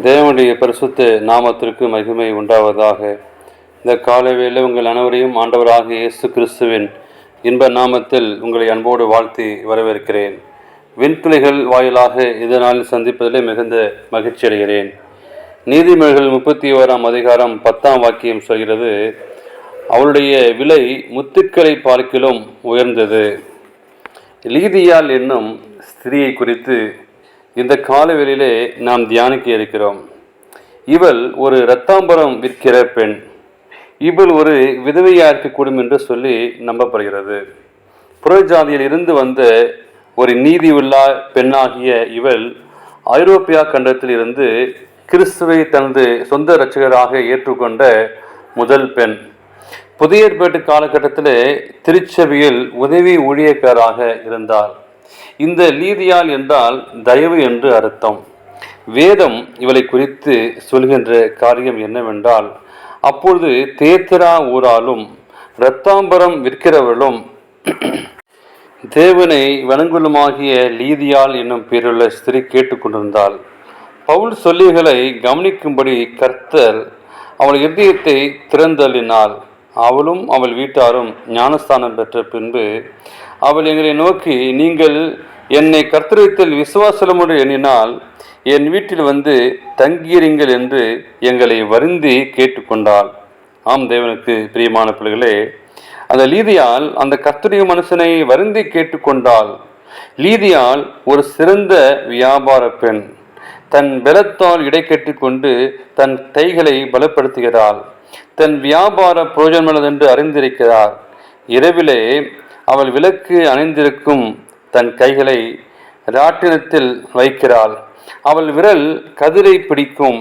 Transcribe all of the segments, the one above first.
தேவனுடைய பரிசுத்த நாமத்திற்கு மகிமை உண்டாவதாக. இந்த காலவேளை உங்கள் அனைவரையும் ஆண்டவராக இயேசு கிறிஸ்துவின் இன்ப நாமத்தில் உங்களை அன்போடு வாழ்த்தி வரவேற்கிறேன். விண்துளைகள் வாயிலாக இதனால் சந்திப்பதிலே மிகுந்த மகிழ்ச்சி அடைகிறேன். நீதிமொழிகள் முப்பத்தி ஓராம் அதிகாரம் பத்தாம் வாக்கியம் சொல்கிறது அவளுடைய விலை முத்துக்களை பார்க்கிலும் உயர்ந்தது. லீதியால் என்னும் ஸ்திரியை குறித்து இந்த காலவெளியிலே நாம் தியானிக்க இருக்கிறோம். இவள் ஒரு இரத்தாம்பரம் விற்கிற பெண். இவள் ஒரு விதவையாக இருக்கக்கூடும் என்று சொல்லி நம்பப்படுகிறது. புறஜாதியில் இருந்து வந்த ஒரு நீதி உள்ள பெண்ணாகிய இவள் ஐரோப்பியா கண்டத்தில் இருந்து கிறிஸ்துவை தனது சொந்த இரட்சகராக ஏற்றுக்கொண்ட முதல் பெண். புதிய ஏற்பாட்டு காலகட்டத்தில் திருச்சபையில் உதவி ஊழியக்காராக இருந்தார் இந்த லீதியால் என்றால் தயவு என்று அர்த்தம். வேதம் இவளை குறித்து சொல்கின்ற காரியம் என்னவென்றால் அப்பொழுது தேத்திரா ஊராலும் இரத்தாம்பரம் விற்கிறவர்களும் தேவனை வணங்குலுமாகிய லீதியால் என்னும் பேருள்ள ஸ்திரீ கேட்டுக்கொண்டிருந்தாள். பவுல் சொல்லிகளை கவனிக்கும்படி கர்த்தர் அவள் இருதயத்தை திறந்தள்ளினாள் அவளும் அவள் வீட்டாரும் ஞானஸ்தானம் பெற்ற பின்பு அவள் எங்களை நோக்கி நீங்கள் என்னை கர்த்தரித்தல் விசுவாசலமுடன் எண்ணினால் என் வீட்டில் வந்து தங்கியிருங்கள் என்று எங்களை வருந்தி கேட்டுக்கொண்டாள். ஆம் தேவனுக்கு பிரியமான பிள்ளைகளே அந்த லீதியால் அந்த கர்த்தரிய மனுஷனை வருந்தி கேட்டுக்கொண்டாள். லீதியால் ஒரு சிறந்த வியாபார பெண் தன் பலத்தால் இடை கொண்டு தன் கைகளை பலப்படுத்துகிறாள். தன் வியாபார பிரயோஜனமானதென்று அறிந்திருக்கிறார். இரவிலே அவள் விளக்கு அணிந்திருக்கும் தன் கைகளை ராட்டினத்தில் வைக்கிறாள். அவள் விரல் கதிரை பிடிக்கும்.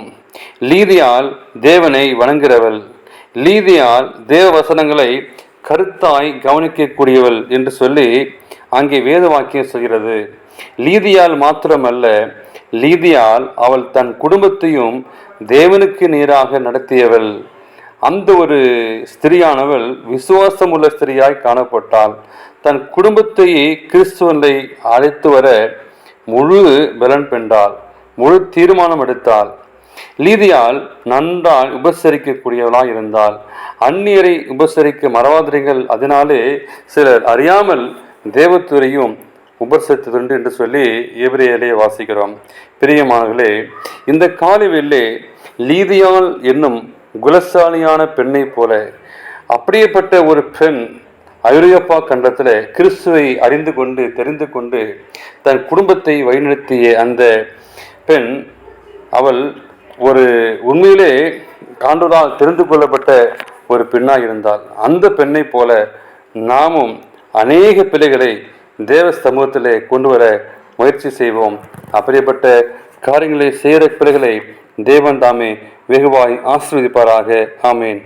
லீதியால் தேவனை வணங்குகிறவள். லீதியால் தேவ வசனங்களை கருத்தாய் கவனிக்கக்கூடியவள் என்று சொல்லி அங்கே வேத வாக்கியம் சொல்கிறது. லீதியால் மாத்திரமல்ல லீதியால் அவள் தன் குடும்பத்தையும் தேவனுக்கு நேராக நடத்தியவள். அந்த ஒரு ஸ்திரியானவள் விசுவாசம் உள்ள ஸ்திரியாய் காணப்பட்டாள். தன் குடும்பத்தையே கிறிஸ்துவனை அழைத்து வர முழு பலன் பெண்டாள் முழு தீர்மானம் எடுத்தாள். லீதியால் நன்றால் உபசரிக்கக்கூடியவளாக இருந்தால் அந்நியரை உபசரிக்க மறவாதிரிகள் அதனாலே சிலர் அறியாமல் தேவத்துறையும் உபசரித்ததுண்டு என்று சொல்லி எபிரேயிலே வாசிக்கிறோம். பிரியமானர்களே இந்த காலவெல்லே லீதியால் என்னும் குலசாலியான பெண்ணை போல அப்படியேப்பட்ட ஒரு பெண் ஐரோப்பா கண்டத்தில் கிறிஸ்துவை அறிந்து கொண்டு தெரிந்து கொண்டு தன் குடும்பத்தை வழிநடத்திய அந்த பெண் அவள் ஒரு உண்மையிலே காண்டோரால் தெரிந்து கொள்ளப்பட்ட ஒரு பெண்ணாக இருந்தால் அந்த பெண்ணை போல நாமும் அநேக பிள்ளைகளை தேவ சமூகத்திலே கொண்டு வர முயற்சி செய்வோம். அப்படிப்பட்ட காரியங்களை செய்கிற பிள்ளைகளை தேவன் தாமே வெகுவாய் ஆசீர்வதிப்பாராக ஆமேன்